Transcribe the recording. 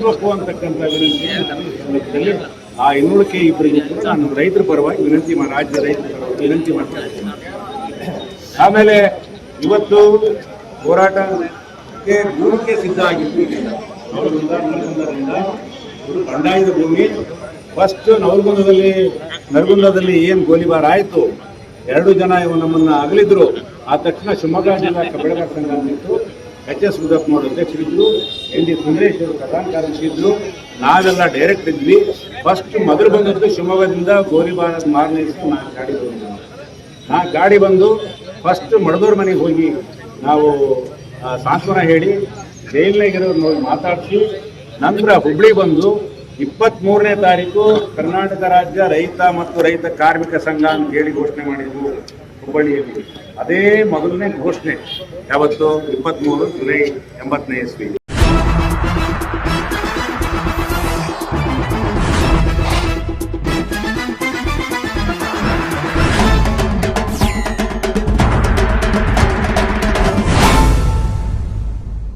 ಉಳಿಸ್ಬೇಕು ಅಂತಕ್ಕಂಥ ವಿನಂತಿ ಆ ಇನ್ನುಳಿಕೆ ಇಬ್ಬರಿಗೆ ಕೂಡ ನಾನು ರೈತರ ಪರವಾಗಿ ವಿನಂತಿ ಮಾಡಿ ರಾಜ್ಯ ರೈತರ ಪರವಾಗಿ ವಿನಂತಿ ಮಾಡ್ತಾ ಇದ್ದೀನಿ. ಆಮೇಲೆ ಇವತ್ತು ಹೋರಾಟಕ್ಕೆ ದೂರಕ್ಕೆ ಸಿದ್ಧ ಆಗಿತ್ತು ನವಲಗುಂದ ಒಂದು ಬಂಡಾಯದ ಭೂಮಿ. ಫಸ್ಟ್ ನವಲಗುಂದದಲ್ಲಿ, ನರಗುಂದದಲ್ಲಿ ಏನು ಗೋಲಿಬಾರ್ ಆಯಿತು? ಎರಡು ಜನ ಇವು ನಮ್ಮನ್ನು ಅಗಲಿದ್ರು. ಆ ತಕ್ಷಣ ಶಿವಮೊಗ್ಗ ಜಿಲ್ಲಾ ಕಬ್ಬೆಳಗಾರ ಸಂಘ ಅಂತಿತ್ತು ಎಚ್ ಎಸ್ ರುದ್ರಪ್ಪನವರು ಅಧ್ಯಕ್ಷರಿದ್ದರು ಎನ್ ಡಿ ಸುಂದರೇಶ್ ಅವರು ಪ್ರಧಾನ ನಾವೆಲ್ಲ ಡೈರೆಕ್ಟ್ ಇದ್ವಿ. ಫಸ್ಟ್ ಮೊದಲು ಬಂದದ್ದು ಶಿವಮೊಗ್ಗದಿಂದ ಗೋರಿಬಾರ ಮಾರನೇ ನಾನು ಗಾಡಿ ಬಂದು. ನಾ ಗಾಡಿ ಬಂದು ಫಸ್ಟ್ ಮಡದೂರು ಮನೆಗೆ ಹೋಗಿ ನಾವು ಸಾಂತ್ವನ ಹೇಳಿ ಜೈಲ್ನಾಗಿರೋರು ನೋಡಿ ಮಾತಾಡಿಸಿ, ನಂತರ ಹುಬ್ಳಿ ಬಂದು ಇಪ್ಪತ್ತ್ಮೂರನೇ ತಾರೀಕು ಕರ್ನಾಟಕ ರಾಜ್ಯ ರೈತ ಮತ್ತು ರೈತ ಕಾರ್ಮಿಕ ಸಂಘ ಅಂತ ಹೇಳಿ ಘೋಷಣೆ ಮಾಡಿದ್ವು ಹುಬ್ಬಳ್ಳಿಯಲ್ಲಿ. ಅದೇ ಮೊದಲನೇ ಘೋಷಣೆ. ಯಾವತ್ತು? ಇಪ್ಪತ್ತ್ಮೂರು ಜುಲೈ ಎಂಬತ್ತನೇ ಇಸ್ವಿ.